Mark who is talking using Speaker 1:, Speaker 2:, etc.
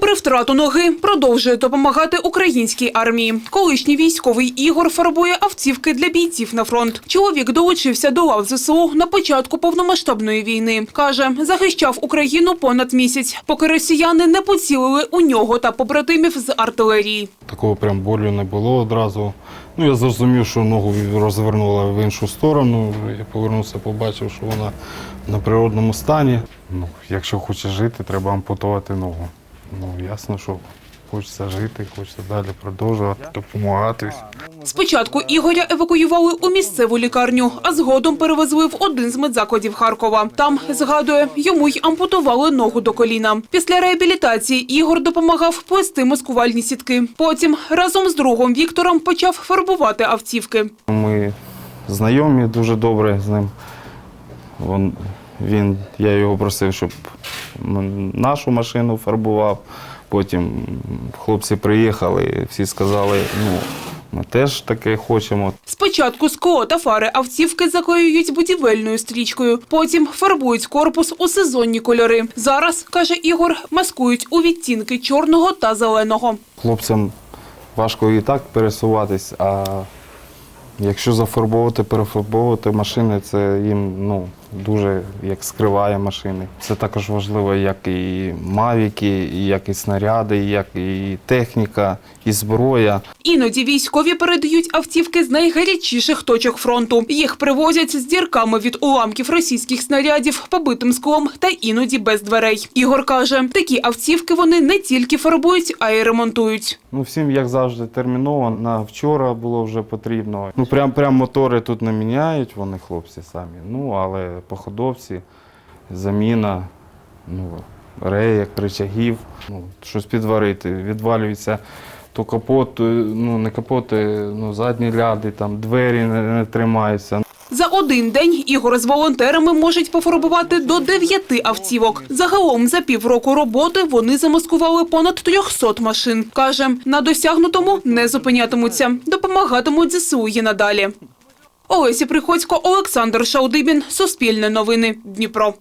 Speaker 1: Попри втрату ноги, продовжує допомагати українській армії. Колишній військовий Ігор фарбує автівки для бійців на фронт. Чоловік долучився до лав ЗСУ на початку повномасштабної війни. Каже, захищав Україну понад місяць, поки росіяни не поцілили у нього та побратимів з артилерії.
Speaker 2: Такого прям болю не було одразу. Ну, я зрозумів, що ногу розвернула в іншу сторону. Я повернувся, побачив, що вона на природному стані. Ну, якщо хочеш жити, треба ампутувати ногу. Ну, ясно, що хочеться жити, хочеться далі продовжувати, допомагати.
Speaker 1: Спочатку Ігоря евакуювали у місцеву лікарню, а згодом перевезли в один з медзакладів Харкова. Там, згадує, йому й ампутували ногу до коліна. Після реабілітації Ігор допомагав плести маскувальні сітки. Потім разом з другом Віктором почав фарбувати автівки.
Speaker 2: Ми знайомі дуже добре з ним. Він, він, я його просив, щоб нашу машину фарбував. Потім хлопці приїхали, всі сказали, ну, ми теж таке хочемо.
Speaker 1: Спочатку скло та фари автівки заклеюють будівельною стрічкою, потім фарбують корпус у сезонні кольори. Зараз, каже Ігор, маскують у відтінки чорного та зеленого.
Speaker 2: Хлопцям важко і так пересуватись, а якщо зафарбовувати, перефарбовувати машини, це їм ну, дуже як скриває машини. Це також важливо, як і мавіки, і як і снаряди, і як і техніка, і зброя.
Speaker 1: Іноді військові передають автівки з найгарячіших точок фронту. Їх привозять з дірками від уламків російських снарядів, побитим склом та іноді без дверей. Ігор каже, такі автівки вони не тільки фарбують, а й ремонтують.
Speaker 2: Ну, всім, як завжди, терміново. На вчора було вже потрібно. Ну, прям, прям мотори тут не міняють, вони хлопці самі. Ну, але походовці, заміна, ну, реєк, рычагів, ну, щось підварити. Відвалюється то капот, ну не капот, е, ну, задні ляди, там двері не, не тримаються.
Speaker 1: За один день Ігор з волонтерами можуть пофарбувати до дев'яти автівок. Загалом за півроку роботи вони замаскували понад 300 машин. Каже, на досягнутому не зупинятимуться, допомагатимуть ЗСУ і надалі. Олесі Приходько, Олександр Шаудибін, Суспільне новини, Дніпро.